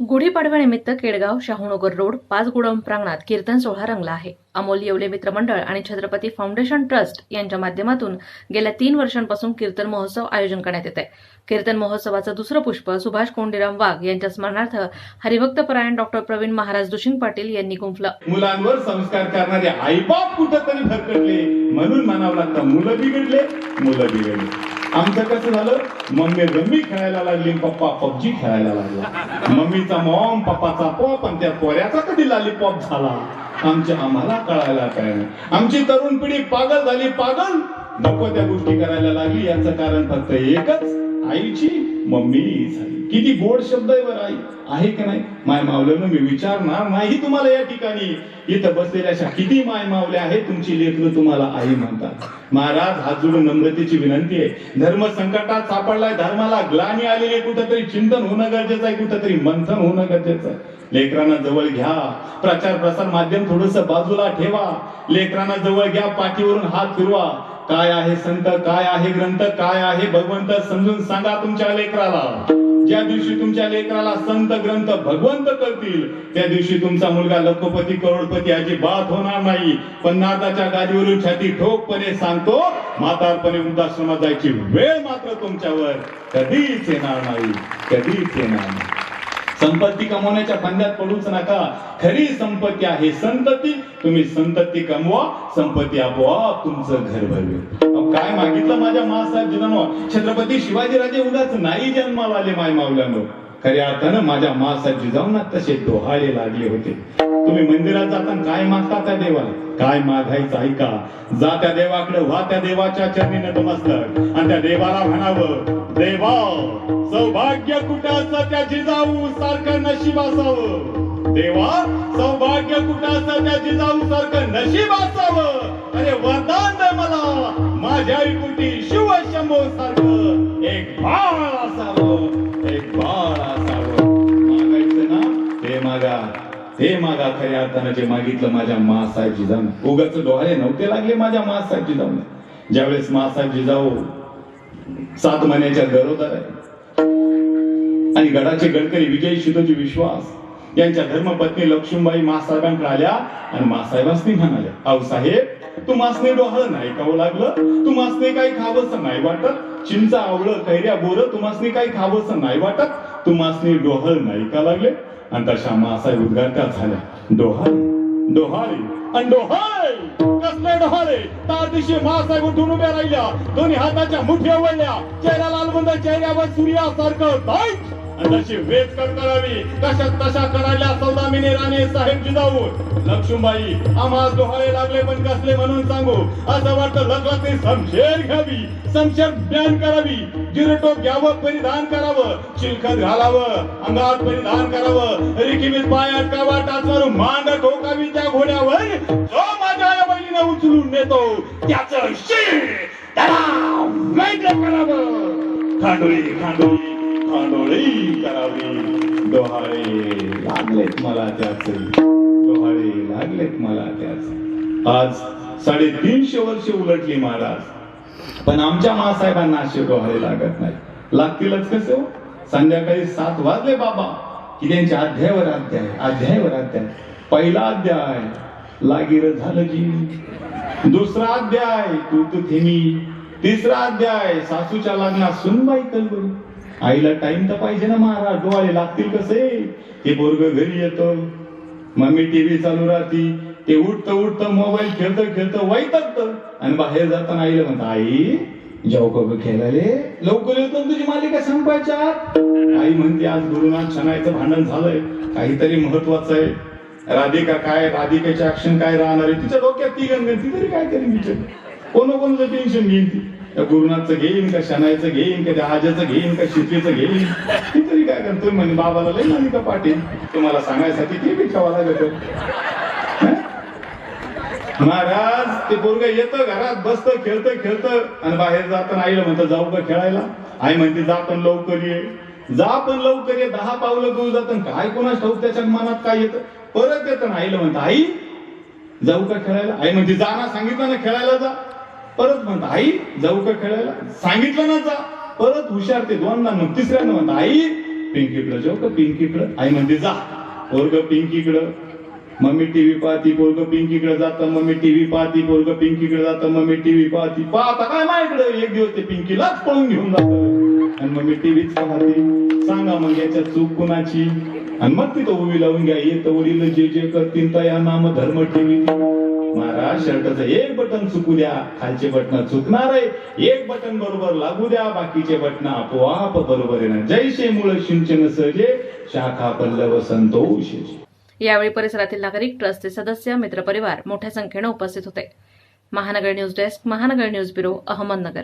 गुढीपाडव्यानिमित्त Kedgaon Shahunagar road पाच गुडम प्रांगणात कीर्तन सोहळा रंगला आहे. अमोल येवले मित्रमंडळ आणि छत्रपती फाउंडेशन ट्रस्ट यांच्या माध्यमातून गेल्या तीन वर्षांपासून कीर्तन महोत्सव आयोजन करण्यात येत आहे कीर्तन महोत्सवाचं दुसरं पुष्प सुभाष कोंडीराम वाघ यांच्या स्मरणार्थ हरिभक्त परायण डॉक्टर प्रवीण महाराज दुशिंग पाटील यांनी गुंफलं. मुलांवर संस्कार करणारे आईबाप कुठंतरी भरकटले म्हणून म्हणावं लागतं मुलं बिघडले मुलं बिघडले. आमचं कसं झालं? मम्मी रम्मी खेळायला लागली पप्पा पबजी खेळायला लागला. मम्मीचा मॉम पप्पाचा पॉप आणि त्या पोऱ्याचा कधी लॉलीपॉप झाला? आमच्या आम्हाला कळायला काय नाही. आमची तरुण पिढी पागल झाली पागल. नको त्या गोष्टी करायला लागली याचं कारण फक्त एकच आईची मम्मी झाली. किती गोड शब्द आहे बरं आई. आहे का नाही? माय मावल्यानं मी विचारणार नाही तुम्हाला या ठिकाणी. इथं बसलेल्या अशा किती माय मावल्या आहेत तुमची लेखन तुम्हाला आई म्हणतात. महाराज हात जोडून नम्रतेची विनंती आहे. धर्म संकटात सापडलाय धर्माला ग्लानी आलेली आहे कुठंतरी चिंतन होणं गरजेचं आहे कुठंतरी मंथन होणं गरजेचं आहे. लेकरांना जवळ घ्या. प्रचार प्रसार माध्यम थोडस बाजूला ठेवा. लेकरांना जवळ घ्या पाठीवरून हात फिरवा. काय आहे संत काय आहे ग्रंथ काय आहे भगवंत समजून सांगा तुमच्या लेकराला. ज्या दिवशी तुमच्या लेकराला संत ग्रंथ भगवंत करतील त्या दिवशी तुमचा मुलगा लखोपती करोडपती अजिबात होणार नाही. पण नाताच्या गादीवरून छाती ठोकपणे सांगतो म्हातारपणे वृद्धाश्रमात जायची वेळ मात्र तुमच्यावर कधीच येणार नाही कधीच येणार नाही. संपत्ती कमवण्याच्या फंद्यात पडूच नका. खरी संपत्ती आहे संतती. तुम्ही संतती कमवा संपत्ती आपोआप तुमचं घर भरवेल काय मागितलं माझ्या मासाहेब जन्म छत्रपती शिवाजीराजे उगाच नाही जन्माला आले माय मावल्यानो खऱ्या अर्थानं माझ्या मासाची जिजाऊंना तसे डोहाळे लागले होते. तुम्ही मंदिरात जाताना काय मागता त्या देवाला? काय मागायचं ऐका. जा त्या देवाकडे व्हा त्या देवाच्या चरणी नतमस्तक आणि त्या देवाला म्हणावं देवा सौभाग्य कुठाचं त्या जिजाऊ सारखं नशीब असावं. देवा सौभाग्य कुठाचं त्या जिजाऊ सारखं नशीब असावं. अरे वरदान दे मला माझ्या कुटी शिव शंभो सारखं एक बाळ असावं. ते हे ते मागा खऱ्या अर्थानं जे मागितलं माझ्या मासाहेब जिजाऊ उगाच डोळे नव्हते लागले माझ्या मासाहेब जिजाऊ ज्यावेळेस मासाहेब जिजाऊ सात महिन्याच्या गरोदर आहे आणि गडाचे गडकरी विजय शितोजी विश्वास यांच्या धर्मपत्नी लक्ष्मीबाई मासाहेबांकडे आल्या आणि मासाहेबांनी म्हणाल्या आऊ साहेब तू मासने डोहळ नाही खावं लागलं तू मासने काही खावंस नाही वाटत. चिंचा आवळं कैऱ्या बोर तुम्हासनी काही खावंस नाही वाटत. तू मासने डोहळ नाही का लागले? आणि तशा मासाहेब उद्गारत्या झाल्या डोहाळे. डोहाळे. आणि डोहाळे. कसले डोहाळे? त्या दिवशी मासाहेब उठून उभ्या राहिल्या. दोन्ही हाताच्या मुठ्या वळल्या चेहरा लालबंद चेहऱ्यावर सूर्यासारखं ताईट आणि करावी कशा तशा करायला सौदामिनी राणे साहेब जिजाऊ लक्ष्मीबाई आम्हा डोहाळे लागले पण कसले म्हणून सांगू. असं वाटतं लग्नातली समशेर घ्यावी. समशेर ब्यान करावी. जिरटो घ्यावं परिधान करावं. चिलखत घालावं अंगात परिधान करावं. रिकिमीत पाय अटकावा टाचवर मांड ठोकावी त्या घोड्यावर. जो माझ्या या बहिणीने उचलून नेतो त्याचं शीर त्याला वेगळं करावं. खांडोळी खांडोळी. खांडोळी करावी. डोहाळे लागलेत मला त्याचे. डोहाळे लागलेत मला त्याचे. आज साडेतीनशे वर्ष उलटली महाराज. पण आमच्या मासाहेबांना असे डोहाळे लागत नाही. लागतीलच कसे हो? संध्याकाळी सात वाजले बाबा. की त्यांच्या अध्यायावर अध्याय अध्यायावर अध्याय. पहिला अध्याय लागीर झालं जी दुसरा अध्याय तू तू थेमी. तिसरा अध्याय सासूच्या लग्नात सुनबाई कलबरी. आईला टाइम तर पाहिजे ना महाराज. डोळे लागतील कसे? ते पोरग घरी येतं. मम्मी टीव्ही चालू राहती. ते उठतं उठतं मोबाईल खेळतं खेळतं वैतकत आणि बाहेर जाताना आईला म्हणत आई जाऊ का ग लवकर येतो तुझी मालिका संपायच्या आत." आई म्हणते आज गुरुनाथ शनायचं भांडण झालंय. काहीतरी महत्वाचं आहे. राधिका काय? राधिकेचे ऍक्शन काय राहणार आहे? तिच्या डोक्यात ती गंग ती तरी काय तरी विचार कोण कोणतं टेन्शन घेईन ती? त्या गुरुनाथचं घेईन का शनायचं घेईन का त्या आजाचं घेईन का शित्रीचं घेईन? ती तरी काय करतोय म्हणे बाबाला लई का पाटील तुम्हाला सांगायसाठी ते बी ठेवा लागत. महाराज ते पोरग येतं घरात बसतं खेळतं खेळतं आणि बाहेर जाताना आईला म्हणतं जाऊ का खेळायला. आई म्हणते जा पण लवकर ये. जा पण लवकर ये. दहा पावलं दूर जातं काय कोणाच ठाऊक त्याच्या मनात काय येतं? परत येतं आईला म्हणतं आई जाऊ का खेळायला? आई म्हणते जा ना सांगितलं ना खेळायला जा. परत म्हणत आई जाऊ का खेळायला. सांगितलं ना जा. परत हुशार ते दोनदा मग तिसऱ्यांदा म्हणत आई पिंकीकडं जाऊ का पिंकीकडं? आई म्हणते जा. पोरग पिंकीकडं. मम्मी टीव्ही पाहती पोरग पिंकीकडे जातं. मम्मी टीव्ही पाहती पोरग पिंकीकडे जातं. मम्मी टीव्ही पाहती. पाहता काय माझ्याकडे एक दिवस ते पिंकीलाच पळून घेऊन जात. आणि मम्मी टीव्हीच पाहते. सांगा मग याच्या चूक कुणाची? आणि मग तिथं उभी लावून घ्या. येत वडील जे जे करतील तया नाम धर्म टीव्ही महाराज शर्टचं एक बटन चुकू द्या खालचे बटन चुकणार आहे एक बटन बरोबर लागू द्या बाकीचे बटन आपोआप बरोबर येणार. जैसे मुळ सिंचन सजे शाखा पल्लव संतोष. यावेळी परिसरातील नागरिक ट्रस्टचे सदस्य मित्रपरिवार मोठ्या संख्येनं उपस्थित होते. Mahanagar news desk Mahanagar news bureau Ahmednagar.